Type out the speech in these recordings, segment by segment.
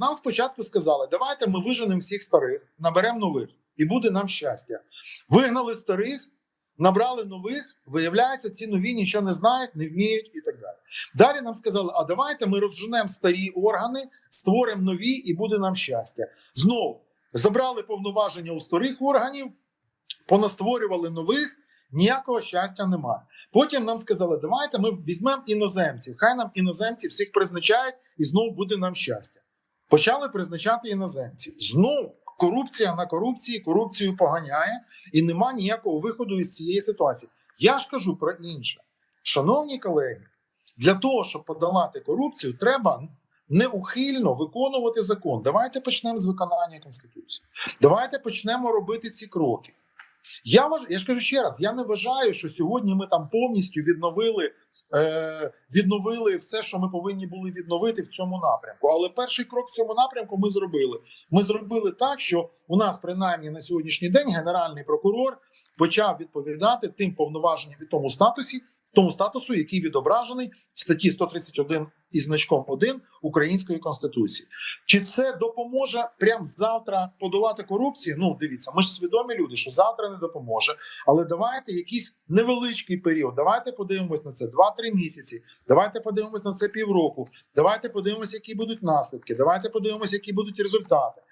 Нам спочатку сказали, давайте ми виженемо всіх старих, наберемо нових, і буде нам щастя. Вигнали старих, набрали нових. Виявляється, ці нові нічого не знають, не вміють і так далі. Далі нам сказали: а давайте ми розженемо старі органи, створимо нові, і буде нам щастя. Знову забрали повноваження у старих органів, понастворювали нових. Ніякого щастя немає. Потім нам сказали, давайте ми візьмемо іноземців. Хай нам іноземці всіх призначають, і знову буде нам щастя. Почали призначати іноземців. Знову корупція на корупції, корупцію поганяє, і нема ніякого виходу із цієї ситуації. Я ж кажу про інше. Шановні колеги, для того, щоб подолати корупцію, треба неухильно виконувати закон. Давайте почнемо з виконання Конституції. Давайте почнемо робити ці кроки. Я важ. я ж кажу ще раз: я не вважаю, що сьогодні ми там повністю відновили, е... відновили все, що ми повинні були відновити в цьому напрямку. Але перший крок в цьому напрямку ми зробили. Ми зробили так, що у нас, принаймні, на сьогоднішній день генеральний прокурор почав відповідати тим повноваженням і тому статусі, тому статусу, який відображений в статті 131 із значком 1 Української конституції. Чи це допоможе прямо завтра подолати корупцію? Ну дивіться, ми ж свідомі люди, що завтра не допоможе. Але давайте якийсь невеличкий період. Давайте подивимось на це 2-3 місяці. Давайте подивимось на це півроку. Давайте подивимось, які будуть наслідки. Давайте подивимось, які будуть результати.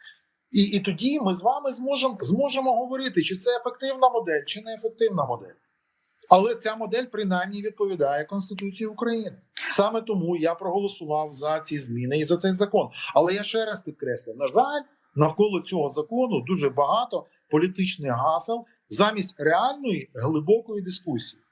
І, і тоді ми з вами зможемо зможемо говорити, чи це ефективна модель, чи не ефективна модель. Але ця модель принаймні відповідає Конституції України. Саме тому я проголосував за ці зміни і за цей закон. Але я ще раз підкреслю: на жаль, навколо цього закону дуже багато політичних гасел замість реальної глибокої дискусії.